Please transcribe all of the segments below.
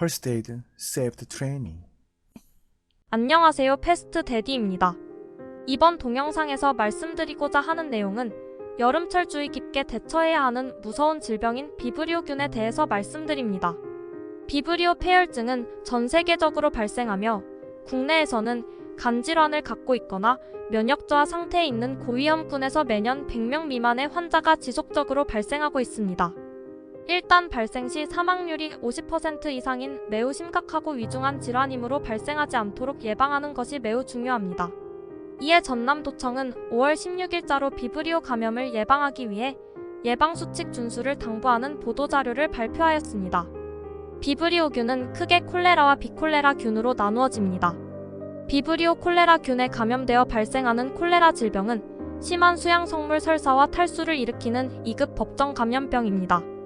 First aid saved training. 안녕하세요. 패스트 데디입니다. 이번 동영상에서 말씀드리고자 하는 내용은 여름철 주의 깊게 대처해야 하는 무서운 질병인 비브리오균에 대해서 말씀드립니다. 비브리오 폐혈증은 전 세계적으로 발생하며 국내에서는 간질환을 갖고 있거나 면역 저하 상태에 있는 고위험군에서 매년 100명 미만의 환자가 지속적으로 발생하고 있습니다. 일단 발생 시 사망률이 50% 이상인 매우 심각하고 위중한 질환이므로 발생하지 않도록 예방하는 것이 매우 중요합니다. 이에 전남도청은 5월 16일자로 비브리오 감염을 예방하기 위해 예방수칙 준수를 당부하는 보도자료를 발표하였습니다. 비브리오균은 크게 콜레라와 비콜레라균으로 나누어집니다. 비브리오 콜레라균에 감염되어 발생하는 콜레라 질병은 심한 수양성물 설사와 탈수를 일으키는 2급 법정 감염병입니다.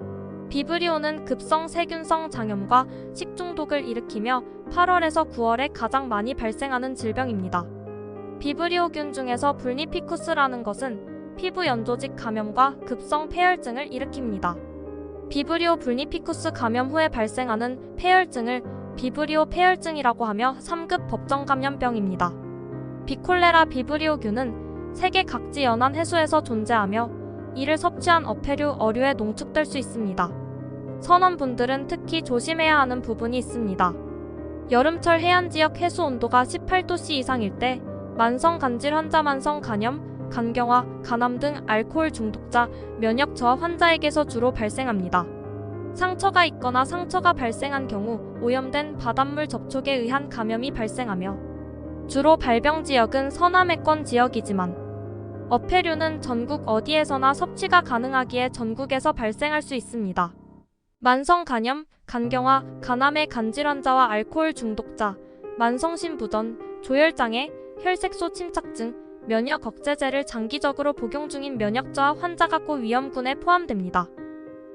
비브리오는 급성 세균성 장염과 식중독을 일으키며 8월에서 9월에 가장 많이 발생하는 질병입니다. 비브리오균 중에서 불니피쿠스라는 것은 피부 연조직 감염과 급성 폐혈증을 일으킵니다. 비브리오 불니피쿠스 감염 후에 발생하는 폐혈증을 비브리오 폐혈증이라고 하며 3급 법정 감염병입니다. 비콜레라 비브리오균은 세계 각지 연안 해수에서 존재하며 이를 섭취한 어패류, 어류에 농축될 수 있습니다. 선원분들은 특히 조심해야 하는 부분이 있습니다. 여름철 해안 지역 해수 온도가 18도씨 이상일 때 만성 간질 환자 만성 간염, 간경화, 간암 등 알코올 중독자, 면역 저하 환자에게서 주로 발생합니다. 상처가 있거나 상처가 발생한 경우 오염된 바닷물 접촉에 의한 감염이 발생하며 주로 발병 지역은 서남해권 지역이지만 어패류는 전국 어디에서나 섭취가 가능하기에 전국에서 발생할 수 있습니다. 만성 간염, 간경화, 간암의 간질 환자와 알코올 중독자, 만성심부전, 조혈장애, 혈색소 침착증, 면역 억제제를 장기적으로 복용 중인 면역 저하 환자가 고위험군에 포함됩니다.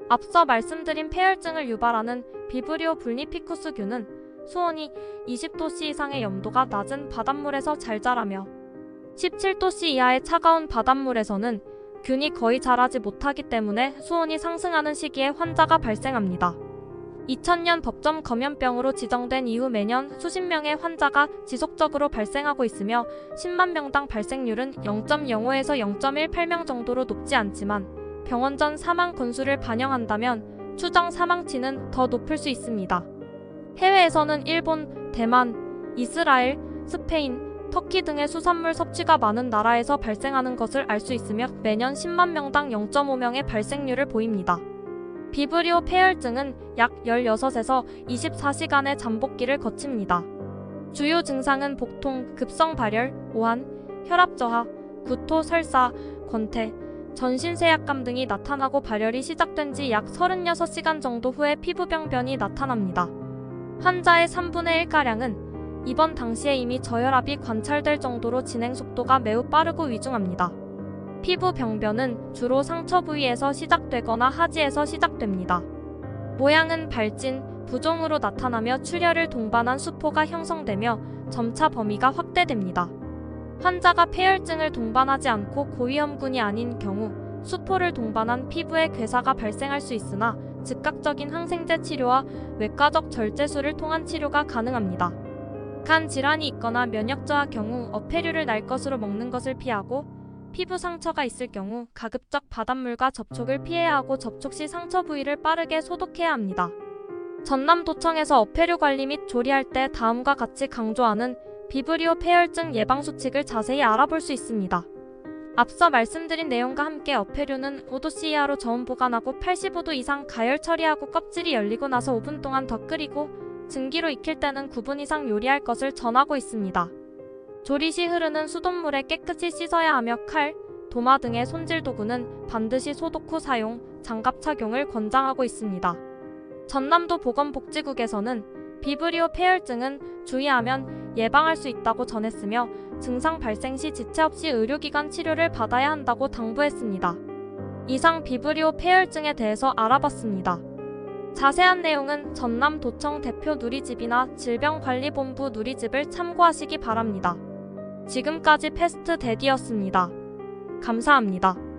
앞서 말씀드린 폐혈증을 유발하는 비브리오 불니피쿠스균은 수온이 20도씨 이상의 염도가 낮은 바닷물에서 잘 자라며 17도씨 이하의 차가운 바닷물에서는 균이 거의 자라지 못하기 때문에 수온이 상승하는 시기에 환자가 발생합니다. 2000년 법정 감염병으로 지정된 이후 매년 수십 명의 환자가 지속적으로 발생하고 있으며 10만 명당 발생률은 0.05에서 0.18명 정도로 높지 않지만 병원 전 사망 건수를 반영한다면 추정 사망치는 더 높을 수 있습니다. 해외에서는 일본, 대만, 이스라엘, 스페인, 터키 등의 수산물 섭취가 많은 나라에서 발생하는 것을 알 수 있으며 매년 10만 명당 0.5명의 발생률을 보입니다. 비브리오 폐혈증은 약 16에서 24시간의 잠복기를 거칩니다. 주요 증상은 복통, 급성 발열, 오한, 혈압 저하, 구토, 설사, 권태, 전신 세약감 등이 나타나고 발열이 시작된 지 약 36시간 정도 후에 피부병변이 나타납니다. 환자의 3분의 1가량은 입원 당시에 이미 저혈압이 관찰될 정도로 진행 속도가 매우 빠르고 위중합니다. 피부 병변은 주로 상처 부위에서 시작되거나 하지에서 시작됩니다. 모양은 발진, 부종으로 나타나며 출혈을 동반한 수포가 형성되며 점차 범위가 확대됩니다. 환자가 폐혈증을 동반하지 않고 고위험군이 아닌 경우 수포를 동반한 피부에 괴사가 발생할 수 있으나 즉각적인 항생제 치료와 외과적 절제술을 통한 치료가 가능합니다. 간 질환이 있거나 면역 저하 경우 어패류를 날 것으로 먹는 것을 피하고 피부 상처가 있을 경우 가급적 바닷물과 접촉을 피해야 하고 접촉 시 상처 부위를 빠르게 소독해야 합니다. 전남도청에서 어패류 관리 및 조리할 때 다음과 같이 강조하는 비브리오 폐혈증 예방 수칙을 자세히 알아볼 수 있습니다. 앞서 말씀드린 내용과 함께 어패류는 5도 이하로 저온 보관하고 85도 이상 가열 처리하고 껍질이 열리고 나서 5분 동안 더 끓이고 증기로 익힐 때는 9분 이상 요리할 것을 전하고 있습니다. 조리 시 흐르는 수돗물에 깨끗이 씻어야 하며 칼, 도마 등의 손질 도구는 반드시 소독 후 사용, 장갑 착용을 권장하고 있습니다. 전남도 보건복지국에서는 비브리오 폐혈증은 주의하면 예방할 수 있다고 전했으며 증상 발생 시 지체 없이 의료기관 치료를 받아야 한다고 당부했습니다. 이상 비브리오 폐혈증에 대해서 알아봤습니다. 자세한 내용은 전남도청 대표 누리집이나 질병관리본부 누리집을 참고하시기 바랍니다. 지금까지 패스트 데디였습니다. 감사합니다.